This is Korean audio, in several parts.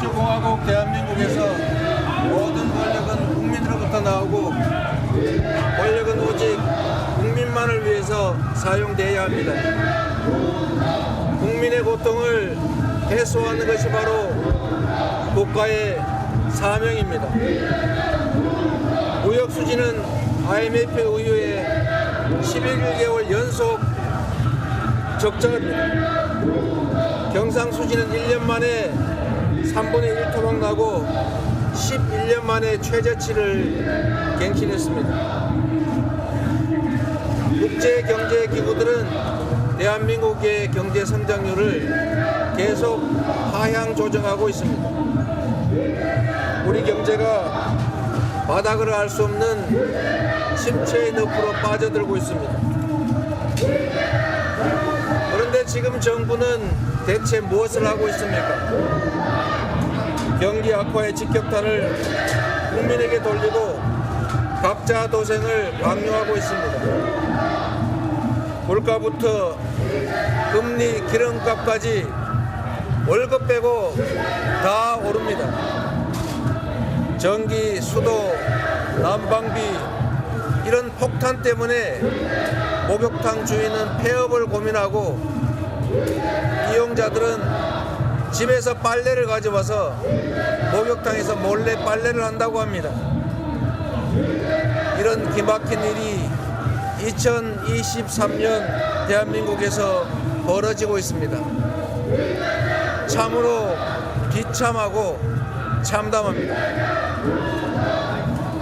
민주공화국 대한민국에서 모든 권력은 국민으로부터 나오고 권력은 오직 국민만을 위해서 사용돼야 합니다. 국민의 고통을 해소하는 것이 바로 국가의 사명입니다. 무역 수지는 IMF 의회에 11개월 연속 적자입니다. 경상 수지는 1년 만에 3분의 1 토막 나고 11년 만에 최저치를 갱신했습니다. 국제 경제 기구들은 대한민국의 경제 성장률을 계속 하향 조정하고 있습니다. 우리 경제가 바닥을 알 수 없는 침체의 늪으로 빠져들고 있습니다. 지금 정부는 대체 무엇을 하고 있습니까? 경기 악화의 직격탄을 국민에게 돌리고 각자 도생을 강요하고 있습니다. 물가부터 금리, 기름값까지 월급 빼고 다 오릅니다. 전기, 수도, 난방비 이런 폭탄 때문에 목욕탕 주인은 폐업을 고민하고 이용자들은 집에서 빨래를 가져와서 목욕탕에서 몰래 빨래를 한다고 합니다. 이런 기막힌 일이 2023년 대한민국에서 벌어지고 있습니다. 참으로 비참하고 참담합니다.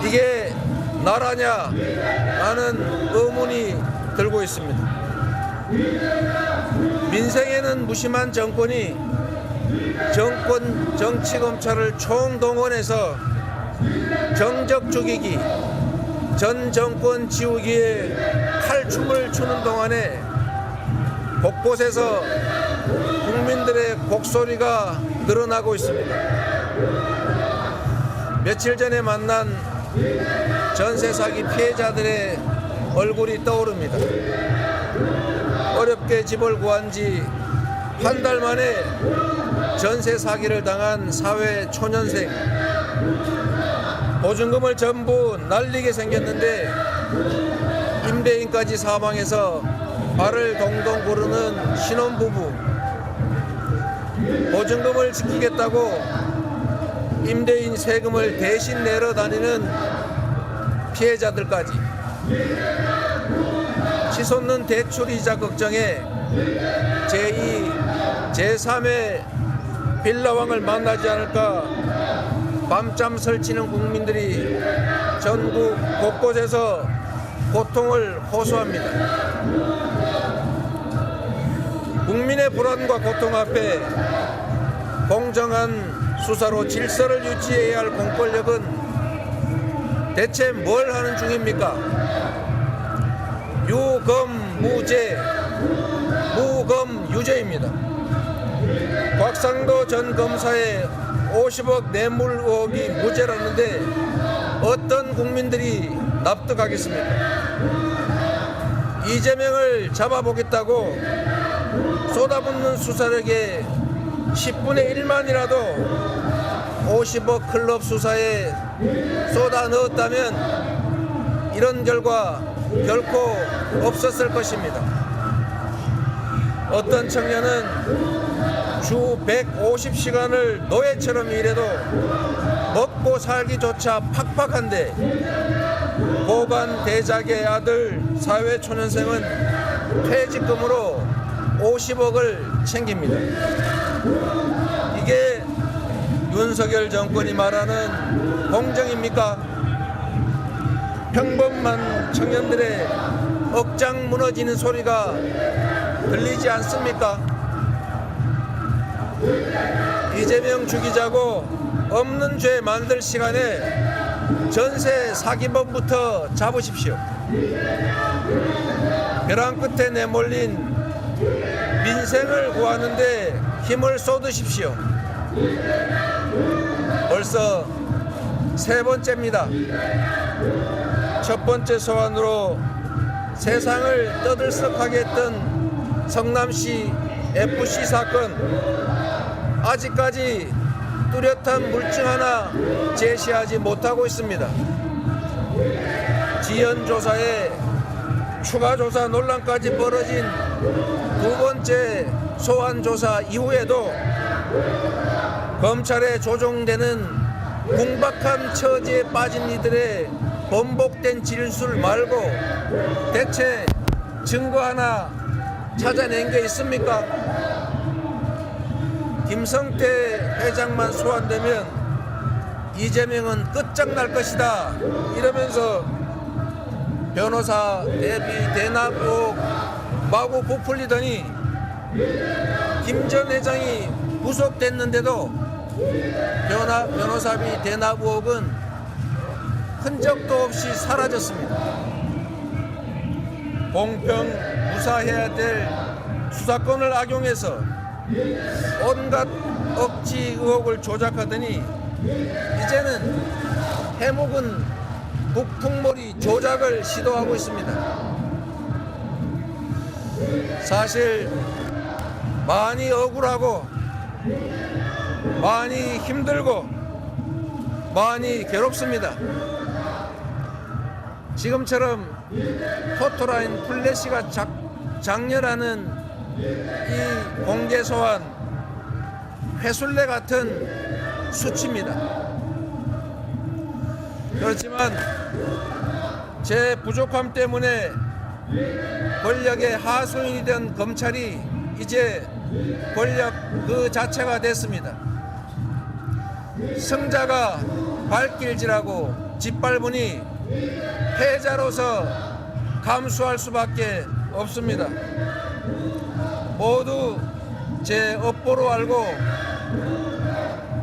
이게 나라냐? 라는 의문이 들고 있습니다. 민생에는 무심한 정권이 정권 정치 검찰을 총동원해서 정적 죽이기 전 정권 지우기에 칼춤을 추는 동안에 곳곳에서 국민들의 곡소리가 늘어나고 있습니다. 며칠 전에 만난 전세 사기 피해자들의 얼굴이 떠오릅니다. 어렵게 집을 구한 지 한 달 만에 전세 사기를 당한 사회 초년생. 보증금을 전부 날리게 생겼는데 임대인까지 사망해서 발을 동동 구르는 신혼부부. 보증금을 지키겠다고 임대인 세금을 대신 내러 다니는 피해자들까지 치솟는 대출이자 걱정에 제2, 제3의 빌라왕을 만나지 않을까 밤잠 설치는 국민들이 전국 곳곳에서 고통을 호소합니다. 국민의 불안과 고통 앞에 공정한 수사로 질서를 유지해야 할 공권력은 대체 뭘 하는 중입니까? 유검무죄, 무검유죄입니다. 곽상도 전 검사의 50억 뇌물 의혹이 무죄라는데 어떤 국민들이 납득하겠습니까? 이재명을 잡아보겠다고 쏟아붓는 수사력의 10분의 1만이라도 50억 클럽 수사에 쏟아 넣었다면 이런 결과 결코 없었을 것입니다. 어떤 청년은 주 150시간을 노예처럼 일해도 먹고 살기조차 팍팍한데 고관 대작의 아들 사회초년생은 퇴직금으로 50억을 챙깁니다. 이게 윤석열 정권이 말하는 공정입니까? 평범한 청년들의 억장 무너지는 소리가 들리지 않습니까? 이재명 죽이자고 없는 죄 만들 시간에 전세 사기범부터 잡으십시오. 벼랑 끝에 내몰린 민생을 구하는데 힘을 쏟으십시오. 벌써 세 번째입니다. 첫 번째 소환으로 세상을 떠들썩하게 했던 성남시 FC 사건 아직까지 뚜렷한 물증 하나 제시하지 못하고 있습니다. 지연 조사에 추가 조사 논란까지 벌어진 두 번째 소환 조사 이후에도 검찰에 조종되는 궁박한 처지에 빠진 이들의 번복된 진술 말고 대체 증거 하나 찾아낸 게 있습니까? 김성태 회장만 소환되면 이재명은 끝장날 것이다 이러면서 변호사 대비 대납 의혹 마구 부풀리더니 김 전 회장이 구속됐는데도 변화, 변호사비 대납 의혹은 흔적도 없이 사라졌습니다. 공평 무사해야 될 수사권을 악용해서 온갖 억지 의혹을 조작하더니 이제는 해묵은 북풍몰이 조작을 시도하고 있습니다. 사실 많이 억울하고 많이 힘들고 많이 괴롭습니다. 지금처럼 포토라인 플래시가 작, 장렬하는 이 공개 소환 회술래 같은 수치입니다. 그렇지만 제 부족함 때문에 권력의 하수인이 된 검찰이 이제 권력 그 자체가 됐습니다. 승자가 발길질하고 짓밟으니 패자로서 감수할 수밖에 없습니다. 모두 제 업보로 알고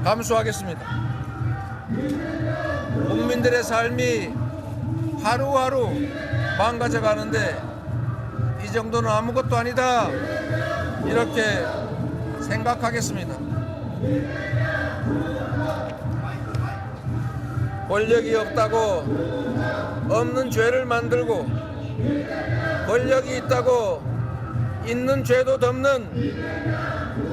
감수하겠습니다. 국민들의 삶이 하루하루 망가져 가는데 이 정도는 아무것도 아니다. 이렇게 생각하겠습니다. 권력이 없다고 없는 죄를 만들고 권력이 있다고 있는 죄도 덮는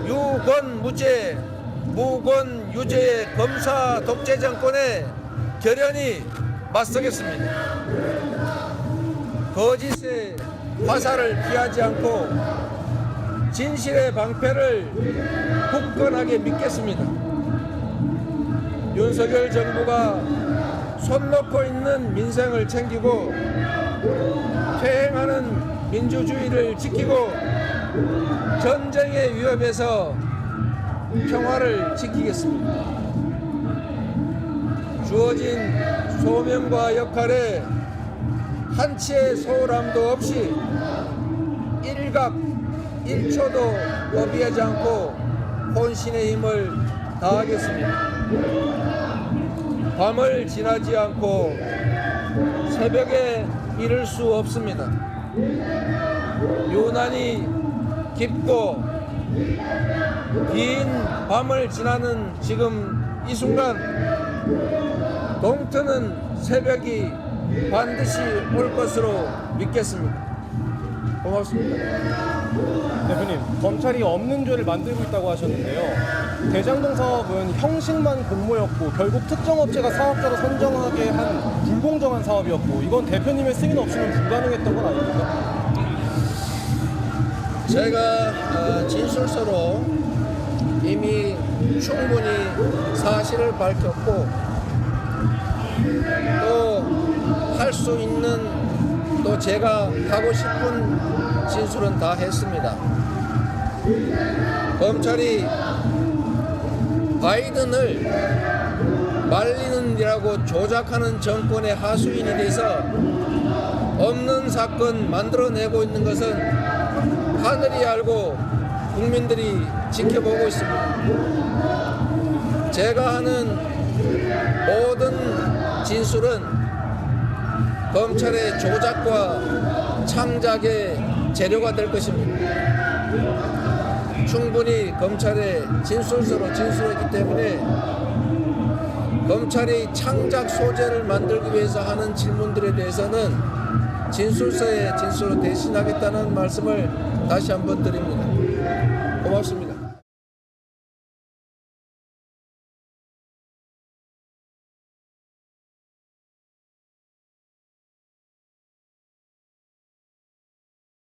유권무죄 무권유죄의 검사 독재 정권에 결연히 맞서겠습니다. 거짓의 화살을 피하지 않고 진실의 방패를 굳건하게 믿겠습니다. 윤석열 정부가 손 놓고 있는 민생을 챙기고 퇴행하는 민주주의를 지키고 전쟁의 위협에서 평화를 지키겠습니다. 주어진 소명과 역할에 한치의 소홀함도 없이 일각 일초도 거비하지 않고 혼신의 힘을 다하겠습니다. 밤을 지나지 않고 새벽에 이를 수 없습니다. 유난히 깊고 긴 밤을 지나는 지금 이 순간 동트는 새벽이 반드시 올 것으로 믿겠습니다. 고맙습니다. 대표님, 검찰이 없는 죄를 만들고 있다고 하셨는데요. 대장동 사업은 형식만 공모였고 결국 특정 업체가 사업자로 선정하게 한 불공정한 사업이었고 이건 대표님의 승인 없이는 불가능했던 건 아닙니까? 제가 어, 진술서로 이미 충분히 사실을 밝혔고 또 할 수 있는 또 제가 하고 싶은 진술은 다 했습니다. 검찰이 바이든을 말리는이라고 조작하는 정권의 하수인이 돼서 없는 사건 만들어내고 있는 것은 하늘이 알고 국민들이 지켜보고 있습니다. 제가 하는 모든 진술은 검찰의 조작과 창작의 재료가 될 것입니다. 충분히 검찰의 진술서로 진술했기 때문에 검찰이 창작 소재를 만들기 위해서 하는 질문들에 대해서는 진술서에 진술로 대신하겠다는 말씀을 다시 한번 드립니다. 고맙습니다.